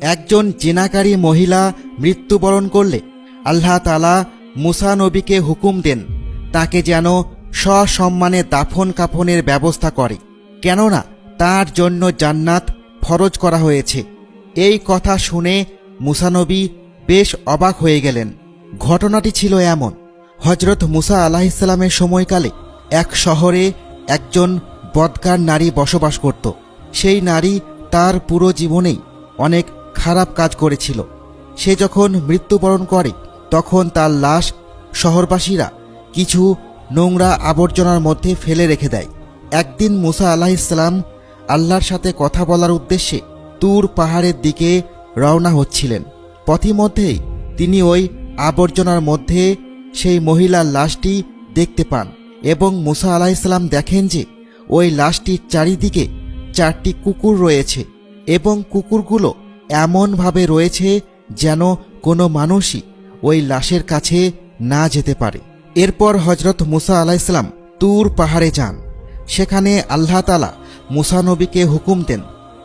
একজন জেনাকারী মহিলা মৃত্যুবরণ করলে আল্লাহ তালা মুসা নবীকে হুকুম দেন, তাকে যেন সসম্মানে দাফন কাফনের ব্যবস্থা করে। কেননা তার জন্য জান্নাত ফরজ করা হয়েছে। এই কথা শুনে মুসানবী বেশ অবাক হয়ে গেলেন। ঘটনাটি ছিল এমন হজরত মুসা আলাহিসাল্লামের সময়কালে এক শহরে একজন বদকার নারী বসবাস করত। সেই নারী তার পুরো জীবনেই অনেক খারাপ কাজ করেছিল। সে যখন মৃত্যুবরণ করে, তখন তার লাশ শহরবাসীরা কিছু নোংরা আবর্জনার মধ্যে ফেলে রেখে দেয়। একদিন মুসা আলাহিসাল্লাম আল্লাহর সাথে কথা বলার উদ্দেশ্যে তুর পাহাড়ের দিকে রওনা হচ্ছিলেন। পথিমধ্যেই তিনি ওই আবর্জনার মধ্যে সেই মহিলার লাশটি দেখতে পান এবং মুসা আলাহিসাল্লাম দেখেন যে ওই লাশটির চারিদিকে চারটি কুকুর রয়েছে এবং কুকুরগুলো এমনভাবে রয়েছে যেন কোনো মানুষই ওই লাশের কাছে না যেতে পারে। এরপর হজরত মুসা আলাইসলাম তুর পাহাড়ে যান। সেখানে আল্লাহ তালা মুসা নবীকে হুকুম দেন,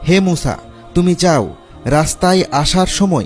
হে মুসা, তুমি যাও, রাস্তায় আসার সময়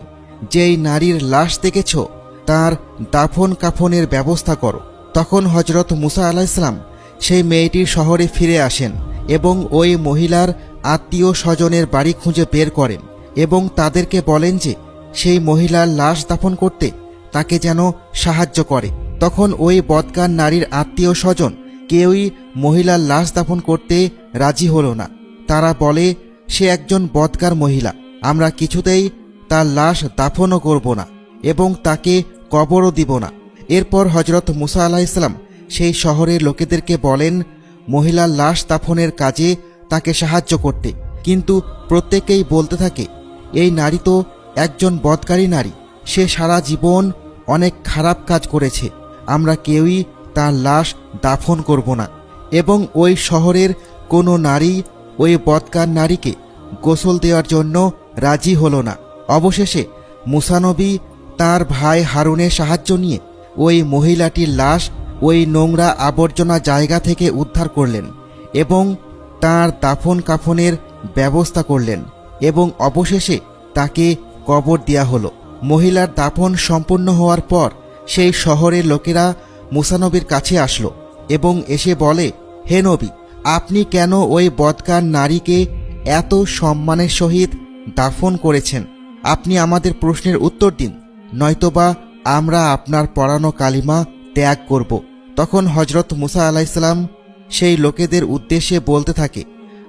যেই নারীর লাশ দেখেছ, তার দাফন কাফনের ব্যবস্থা করো। তখন হজরত মুসা আলাইসলাম সেই মেয়েটির শহরে ফিরে আসেন এবং ওই মহিলার আত্মীয় স্বজনের বাড়ি খুঁজে বের করেন। এবং তাদেরকে বলেন যে, সেই মহিলার লাশ দাফন করতে তাকে যেন সাহায্য করে। তখন ওই বদকার নারীর আত্মীয় স্বজন কেউই মহিলার লাশ দাফন করতে রাজি হলো না। তারা বলে, সে একজন বদকার মহিলা, আমরা কিছুতেই তার লাশ দাফনও করব না এবং তাকে কবরও দিব না। এরপর হজরত মুসা আলাহিসাল্লাম সেই শহরের লোকেদেরকে বলেন, মহিলার লাশ দাফনের কাজে তাকে সাহায্য করতে। কিন্তু প্রত্যেকেই বলতে থাকে এই নারী তো একজন বদকারী নারী। সে সারা জীবন অনেক খারাপ কাজ করেছে। আমরা কেউই তার লাশ দাফন করব না। এবং ওই শহরের কোনো নারী ওই বদকার নারীকে গোসল দেওয়ার জন্য রাজি হলো না। অবশেষে মুসানবী তার ভাই হারুনের সাহায্য নিয়ে ওই মহিলাটির লাশ ওই নোংরা আবর্জনা জায়গা থেকে উদ্ধার করলেন এবং তার দাফন কাফনের ব্যবস্থা করলেন। এবং অবশেষে তাকে কবর দেয়া হলো। মহিলার দাফন সম্পূর্ণ হওয়ার পর সেই শহরের লোকেরা মুসানবীর কাছে আসলো এবং এসে বলে, হে নবী, আপনি কেন ওই বদকার নারীকে এত সম্মানের সহিত দাফন করেছেন? আপনি আমাদের প্রশ্নের উত্তর দিন, নয়তোবা আমরা আপনার পড়ানো কালিমা ত্যাগ করব। তখন হজরত মুসা আলাইসাল্লাম সেই লোকেদের উদ্দেশ্যে বলতে থাকে,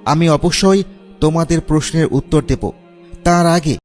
আমি অবশ্যই তোমাদের প্রশ্নের উত্তর দেব। তার আগে